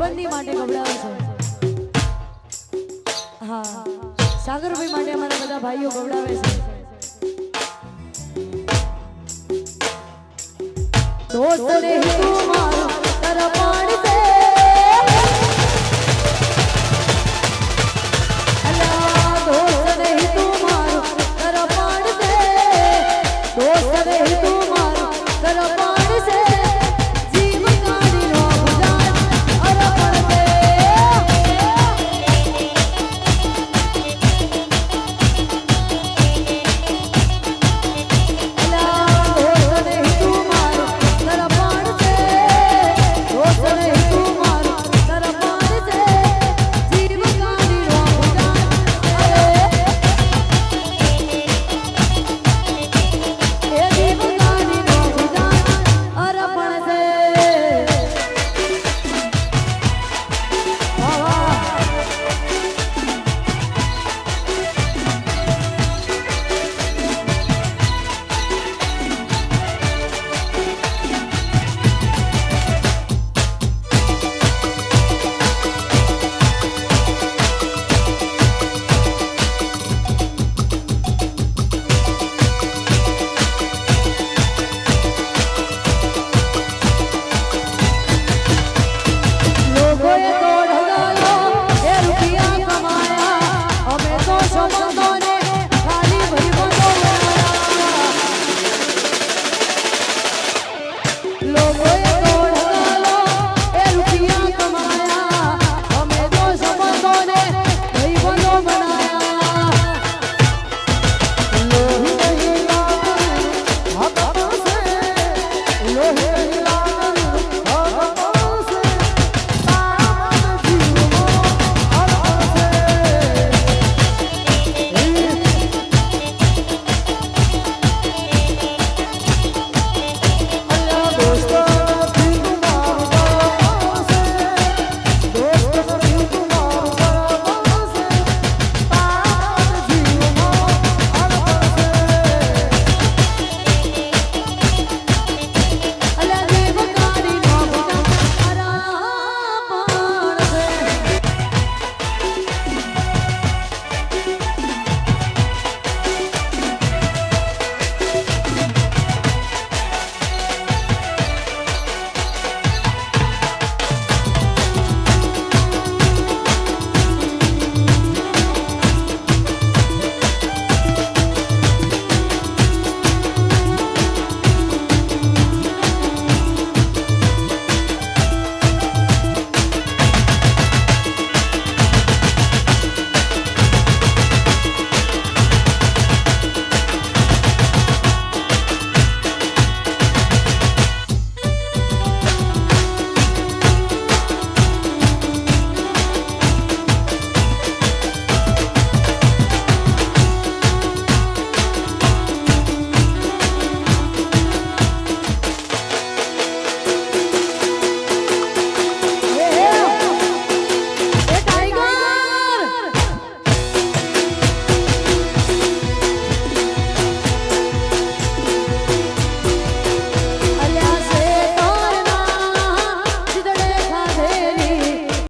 બંદી માટે ગવડાવો છો. હા. સાગરભાઈ માટે અમારા બધા ભાઈઓ ગવડાવે છે. દોસ્ત રે તું